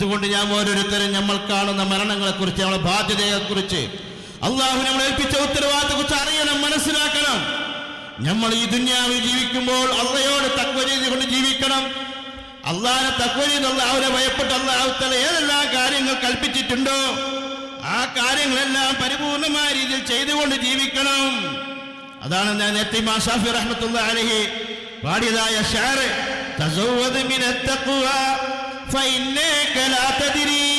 അതുകൊണ്ട് ഞാൻ ഓരോരുത്തരും നമ്മൾ കാണുന്ന മരണങ്ങളെ മരണങ്ങളെക്കുറിച്ച് നമ്മളെ ബാധ്യതയെക്കുറിച്ച് അള്ളാഹു നമ്മൾ ഏൽപ്പിച്ച ഉത്തരവാദിത്തത്തെക്കുറിച്ച് അറിയണം മനസ്സിലാക്കണം. നമ്മൾ ഈ ദുന്യാവിൽ ജീവിക്കുമ്പോൾ അള്ളയോട് തക്വ ചെയ്തുകൊണ്ട് ജീവിക്കണം. അള്ളാഹിനെ തക്വ ചെയ്ത് അള്ളാഹുനെ ഭയപ്പെട്ട് അള്ളാഹുത്തല ഏതെല്ലാം കാര്യങ്ങൾ കൽപ്പിച്ചിട്ടുണ്ടോ ആ കാര്യങ്ങളെല്ലാം പരിപൂർണമായ രീതിയിൽ ചെയ്തുകൊണ്ട് ജീവിക്കണം. അതാണ് ഞാൻ നേത്തി മാഷാഫി റഹ്മത്തുള്ള അലഹി പാടിയതായ ഷാറ് തസൗവത് മിന തഖ്വ فإنك لا تدري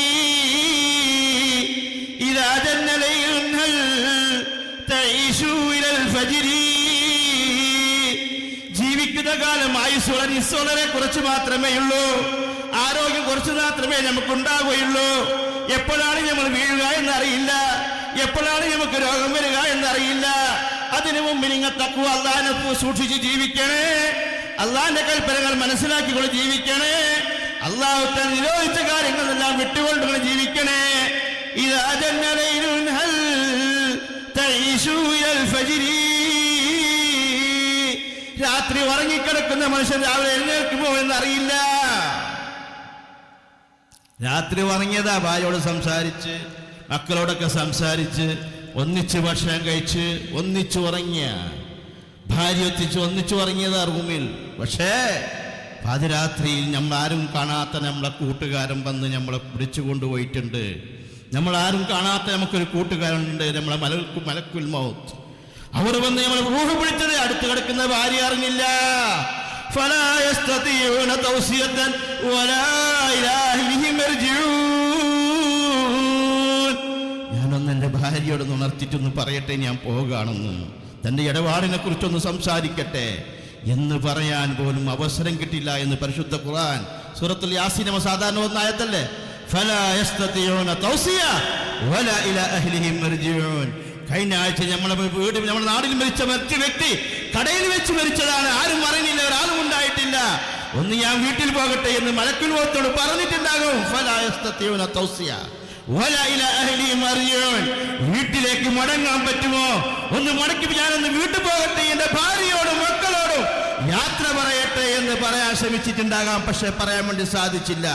إذا جن ليل هل تعيش إلى الفجر ജീവിക്കുന്ന കാലം ആയുസ് വളരെ വളരെ കുറച്ച് മാത്രമേ ഉള്ളൂ ആരോഗ്യം കുറച്ച് മാത്രമേ നമുക്കുണ്ടാവുകയുള്ളൂ എപ്പോഴാണ് നമ്മൾ വീഴുക എന്നറിയില്ല എപ്പോഴാണ് നമുക്ക് രോഗം വരിക എന്നറിയില്ല അതിനു മുമ്പ് നിങ്ങൾ തക്കുവ അള്ളാഹിനെ സൂക്ഷിച്ച് ജീവിക്കണേ അള്ളാഹിന്റെ കൽപ്പനകൾ മനസ്സിലാക്കിക്കൊണ്ട് ജീവിക്കണേ അള്ളാഹു താൻ നിരോധിച്ച കാര്യങ്ങളെല്ലാം വിട്ടുകൊണ്ട് നിങ്ങൾ ജീവിക്കണേ. ഇതാ ഫജ്രി. രാത്രി ഉറങ്ങിക്കിടക്കുന്ന മനുഷ്യൻ രാവിലെ എഴുന്നേൽക്കുമോ എന്നറിയില്ല. രാത്രി ഉറങ്ങിയതാ ഭാര്യയോട് സംസാരിച്ച് മക്കളോടൊക്കെ സംസാരിച്ച് ഒന്നിച്ച് ഭക്ഷണം കഴിച്ച് ഒന്നിച്ചു ഉറങ്ങിയ. ഭാര്യ ഒത്തിച്ച് ഒന്നിച്ചു ഉറങ്ങിയതാ റൂമിൽ. പക്ഷേ പാതിരാത്രിയിൽ ആരും കാണാത്ത നമ്മളെ കൂട്ടുകാരൻ വന്ന് നമ്മളെ പിടിച്ചു കൊണ്ടുപോയിട്ടുണ്ട് ആരും കാണാത്ത നമുക്കൊരു കൂട്ടുകാരുണ്ട് നമ്മളെ മലക്കു മലക്കുൽ മൗത്ത്. അവർ വന്ന് നമ്മളെ റൂഹ് പിടിച്ചത് അടുത്ത് കിടക്കുന്ന ഭാര്യ അറിഞ്ഞില്ല. ഞാനൊന്ന് എന്റെ ഭാര്യയോടൊന്ന് ഉണർത്തിട്ടൊന്ന് പറയട്ടെ ഞാൻ പോകുകയാണെന്ന് തന്റെ ഇടപാടിനെ കുറിച്ചൊന്ന് സംസാരിക്കട്ടെ. എന്ന് പറയാൻ പോലും അവസരം കിട്ടില്ല എന്ന് പരിശുദ്ധ ഖുർആൻ സൂറത്തുൽ യാസീൻ സാധാരണ ഒന്ന് ആയത്തല്ലേ? കഴിഞ്ഞ ആഴ്ച നമ്മളെ വീട് നമ്മുടെ നാടിൽ മരിച്ച മറ്റു വ്യക്തി കടയിൽ വെച്ച് മരിച്ചതാണ്. ആരും അറിയുന്നില്ല ഒരാളും ഉണ്ടായിട്ടില്ല. ഒന്ന് ഞാൻ വീട്ടിൽ പോകട്ടെ എന്ന് മലക്കുൽ പോകത്തോട് പറഞ്ഞിട്ടുണ്ടാകും വീട്ടിലേക്ക് മടങ്ങാൻ പറ്റുമോ? ഒന്ന് മടക്കി ഞാനൊന്ന് വീട്ടിൽ പോകട്ടെ. എന്റെ ഭാര്യയോട് യാത്ര പറയട്ടെ എന്ന് പറയാൻ ശ്രമിച്ചിട്ടുണ്ടാകാം പക്ഷെ പറയാൻ വേണ്ടി സാധിച്ചില്ല.